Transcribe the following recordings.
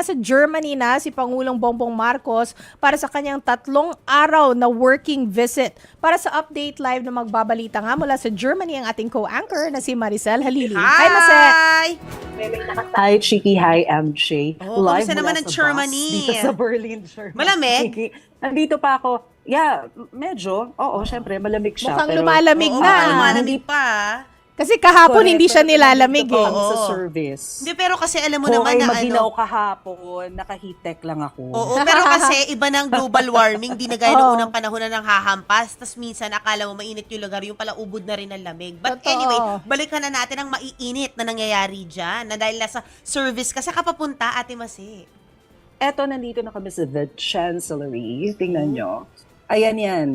nasa Germany na si Pangulong Bongbong Marcos para sa kanyang tatlong araw na working visit. Para sa update live na magbabalita nga mula sa Germany ang ating co-anchor na si Maricel Halili. Hi, Mase! Hi! Hi, Chiki. Hi, MJ. Oh, kamusta naman mula ang sa Germany? Dito sa Berlin, Germany. Malamig? Nandito pa ako. Yeah, medyo. Oo, syempre, malamig siya. Mukhang pero, lumalamig Oo, na. lumalamig pa. Kasi kahapon Correct, hindi siya nilalamig eh. sa service. Hindi, pero kasi alam mo Kung naman ay na maginaw ano. kahapon, naka-heat tech lang ako. Oo, pero kasi iba ng global warming, di na gaya Oo. unang panahon na nang hahampas. Tapos minsan akala mo mainit yung lugar, yung pala ubod na rin ng lamig. But Totoo. anyway, balikan na natin ang maiinit na nangyayari dyan. Na dahil nasa service ka, sa kapapunta, Ate Masi. Eto, nandito na kami sa The Chancellery. Tingnan nyo. Ayan yan.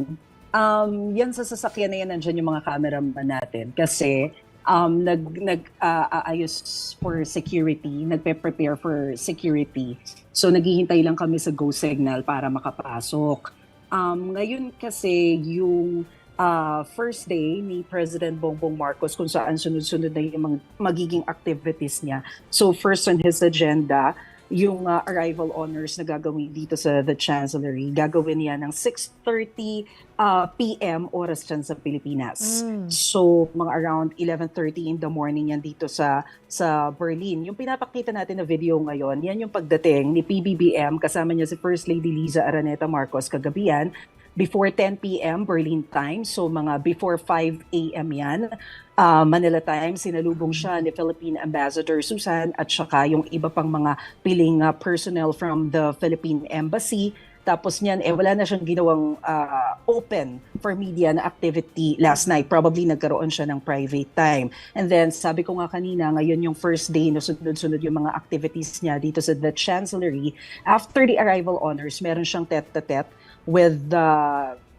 Um, yan sa sasakyan na yan, nandyan yung mga cameraman natin. Kasi um, nag, nag ah, aayos for security, nagpe-prepare for security. So naghihintay lang kami sa go signal para makapasok. Um, ngayon kasi yung ah, first day ni President Bongbong Marcos kung saan sunod-sunod na yung mga magiging activities niya. So first on his agenda, yung uh, arrival honors na gagawin dito sa The Chancellery. Gagawin yan ng 6.30 uh, p.m. oras dyan sa Pilipinas. Mm. So, mga around 11.30 in the morning yan dito sa sa Berlin. Yung pinapakita natin na video ngayon, yan yung pagdating ni PBBM kasama niya si First Lady Liza Araneta Marcos kagabi yan before 10 p.m. Berlin time. So mga before 5 a.m. yan. Uh, Manila time, sinalubong siya ni Philippine Ambassador Susan at saka yung iba pang mga piling uh, personnel from the Philippine Embassy. Tapos niyan, eh wala na siyang ginawang uh, open for media na activity last night. Probably nagkaroon siya ng private time. And then, sabi ko nga kanina, ngayon yung first day na sunod-sunod yung mga activities niya dito sa The Chancellery. After the arrival honors, meron siyang tete-tete with the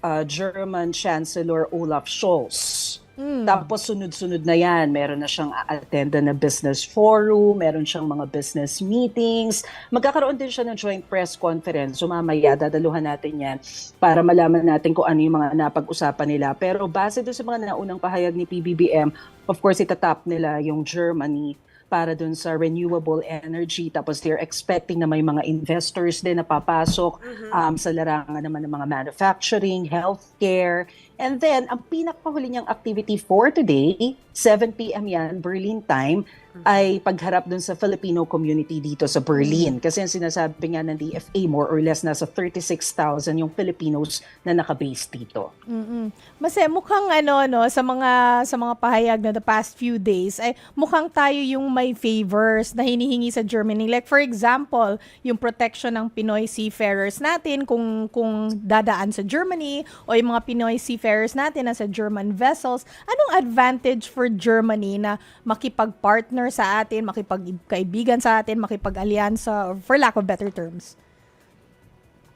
uh, German Chancellor Olaf Scholz. Mm. Tapos sunod-sunod na yan, meron na siyang attend na business forum, meron siyang mga business meetings. Magkakaroon din siya ng joint press conference. So mamaya, dadaluhan natin yan para malaman natin kung ano yung mga napag-usapan nila. Pero base doon sa mga naunang pahayag ni PBBM, of course, itatap nila yung Germany para dun sa renewable energy. Tapos they're expecting na may mga investors din na papasok um, sa larangan naman ng mga manufacturing, healthcare. And then, ang pinakahuli niyang activity for today, 7 p.m. yan, Berlin time, ay pagharap dun sa Filipino community dito sa Berlin. Kasi ang sinasabi nga ng DFA, more or less, nasa 36,000 yung Filipinos na nakabase dito. Mm-mm. Mase, mukhang ano no sa mga sa mga pahayag na the past few days ay mukhang tayo yung may favors na hinihingi sa Germany. Like for example, yung protection ng Pinoy seafarers natin kung kung dadaan sa Germany o yung mga Pinoy seafarers natin na sa German vessels. Anong advantage for Germany na makipag-partner sa atin, makipagkaibigan sa atin, makipag-alyansa or for lack of better terms?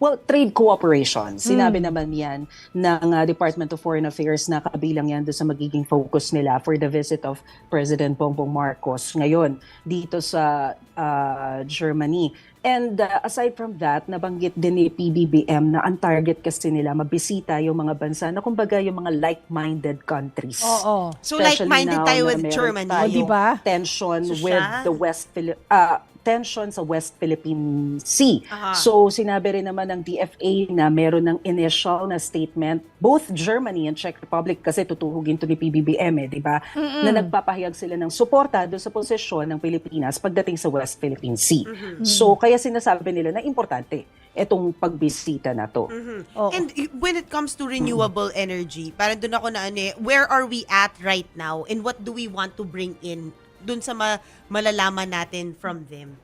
Well, trade cooperation. Sinabi naman yan ng uh, Department of Foreign Affairs na kabilang yan doon sa magiging focus nila for the visit of President Bongbong Marcos ngayon dito sa uh, Germany. And uh, aside from that, nabanggit din ni PBBM na ang target kasi nila mabisita yung mga bansa na kumbaga yung mga like-minded countries. Oo. So Especially like-minded now tayo with Germany. O, tayong di ba? tension So with the West Phili- uh, tension sa West Philippine Sea. Aha. So sinabi rin naman ng DFA na meron ng initial na statement both Germany and Czech Republic kasi tutuhugin to ni PBBM eh, di ba? Na nagpapahayag sila ng suporta doon sa posisyon ng Pilipinas pagdating sa West Philippine Sea. So kaya sinasabi nila na importante itong pagbisita na to. Mhm. Oo. And when it comes to renewable energy, parang doon ako na ano eh, where are we at right now and what do we want to bring in doon sa ma- malalaman natin from them?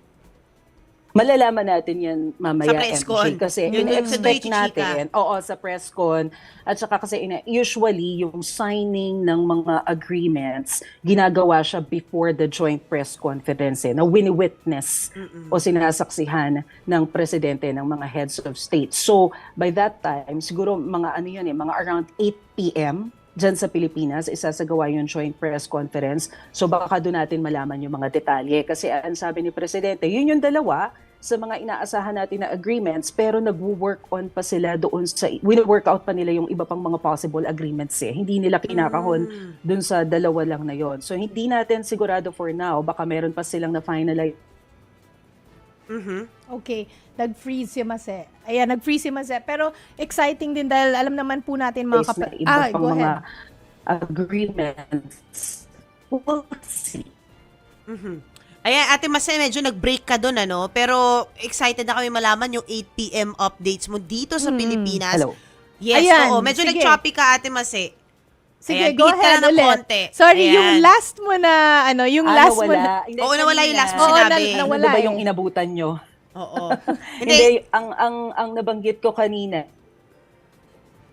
Malalaman natin yan mamaya, Sa press con. MJ, kasi Yun in-expect Deutsche natin, oo, sa press con, at saka kasi ina- usually yung signing ng mga agreements, ginagawa siya before the joint press conference eh, na wini-witness o sinasaksihan ng presidente ng mga heads of state. So, by that time, siguro mga ano yun eh, mga around 8 p.m., dyan sa Pilipinas, isasagawa yung joint press conference. So baka doon natin malaman yung mga detalye. Kasi ang sabi ni Presidente, yun yung dalawa sa mga inaasahan natin na agreements, pero nagwo-work on pa sila doon sa, wino-work out pa nila yung iba pang mga possible agreements eh. Hindi nila kinakahon doon sa dalawa lang na yon. So hindi natin sigurado for now, baka meron pa silang na finalize Mhm. Okay, nag-freeze si Mase. Ayan, nag-freeze si Mase. Pero exciting din dahil alam naman po natin mga Is na kapa- iba Ah, go mga ahead. agreements. We'll see. Mhm. Ayan, Ate Mase, medyo nag-break ka doon, ano? Pero excited na kami malaman yung 8pm updates mo dito sa Mm. Pilipinas. Hello. Yes, Ayan, oo. Medyo sige. nag-choppy ka, Ate Mase. Sige, Ayan, go ahead lang ng ulit. konti. Sorry, Ayan. yung last mo na, ano, yung Ah, last mo nawala. na. Hindi, Oo, nawala yung kanina. last mo Oo, sinabi. na- nawala Ano ba eh. yung inabutan nyo? Oo. Hindi, Hindi, ang, ang, ang nabanggit ko kanina,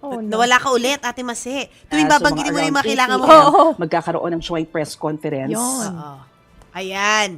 Oh, no. nawala ka ulit, Ate Mase. Tuwing ah, so babanggitin mo na yung mga kailangan mo. 8 p.m., Oo. magkakaroon ng joint press conference. Yun. Oo. Ayan.